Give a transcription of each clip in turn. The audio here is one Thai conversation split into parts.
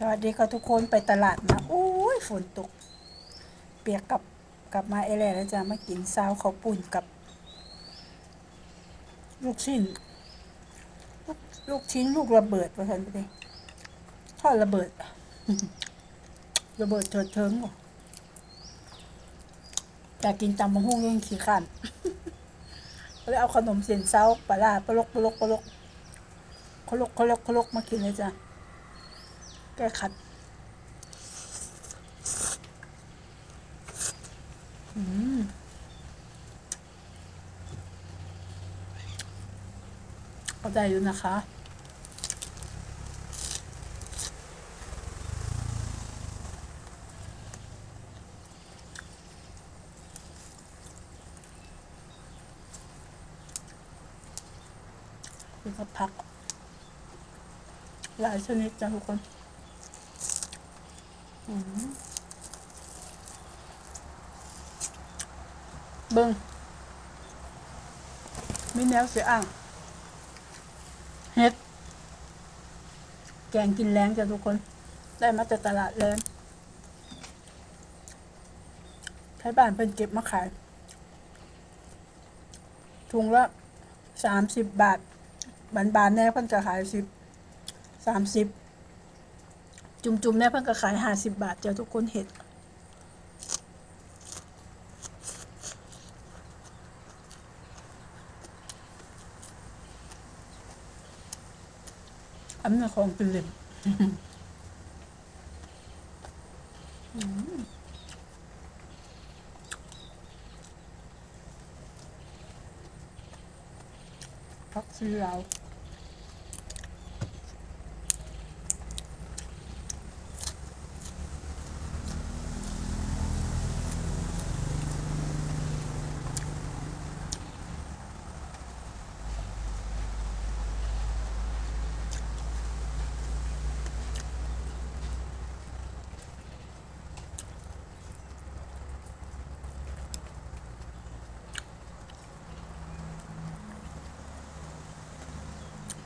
สวัสดีค่ะทุกคนไปตลาดมาโอ้ยฝนตก เปียกกลับกลับมาเอแลแล้วจะมากินซาวข้าปุ่นกับ ลูกชิ้นลูกลูกชิ้นลูกระเบิดประทันไปเลยทอดระเบิด ระเบิดเถิดเทิงบ่อยากกินตำมะฮุ่งยังขี้ขันก็เลยเอาขนมเสียนเซาปลาร้าปลกปลกปลกคลกคลกคลกมากินเลยจ้ะ แก้ขัดอืมเข้าใจอยู่นะคะคือกับผักหลายชนิดจ้ะทุกคน เบิ้งมีแนวเสียอ่างเฮ็ด แกงกินแรงจ้ะทุกคน ได้มาจากตลาดแรงใช้บ้านเพิ่นเก็บมาขาย ถุงละสามสิบบาทบานบานๆแน่เพิ่นก็ขายสิบสามสิบ จุ่มๆแน่เพิ่นก็ขายห้าสิบบาทเจ้ะทุกคนเห็ดอันนี้ของเป็นเหล่มอืมพักซีเรา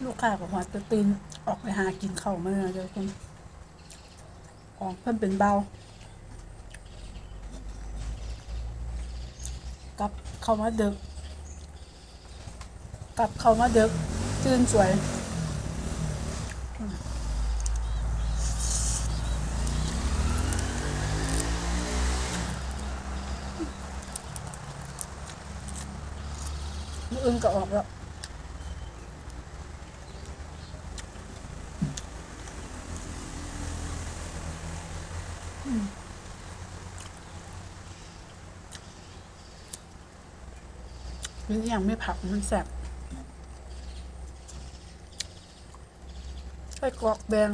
ลูกค้าของหัวจะตื่นออกไปหากินข้าวมาเลยเจ้าคุณออกเพิ่นเป็นเบากลับเข้ามาดึกกลับเข้ามาดึกตื่นสวยมื้ออื่นก็ออกแล้ว มันยังไม่ผักมันแสบไส้กรอกแดง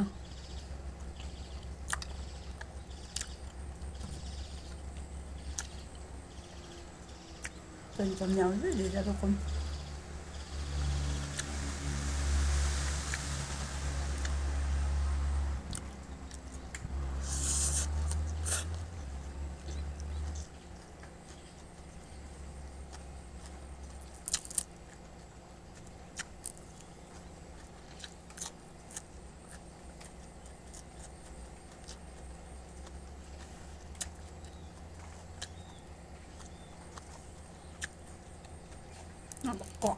เป็นจำเนียวดีๆจ้ะทุกคน น้ำบัก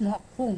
กอกหมอกพุ่ง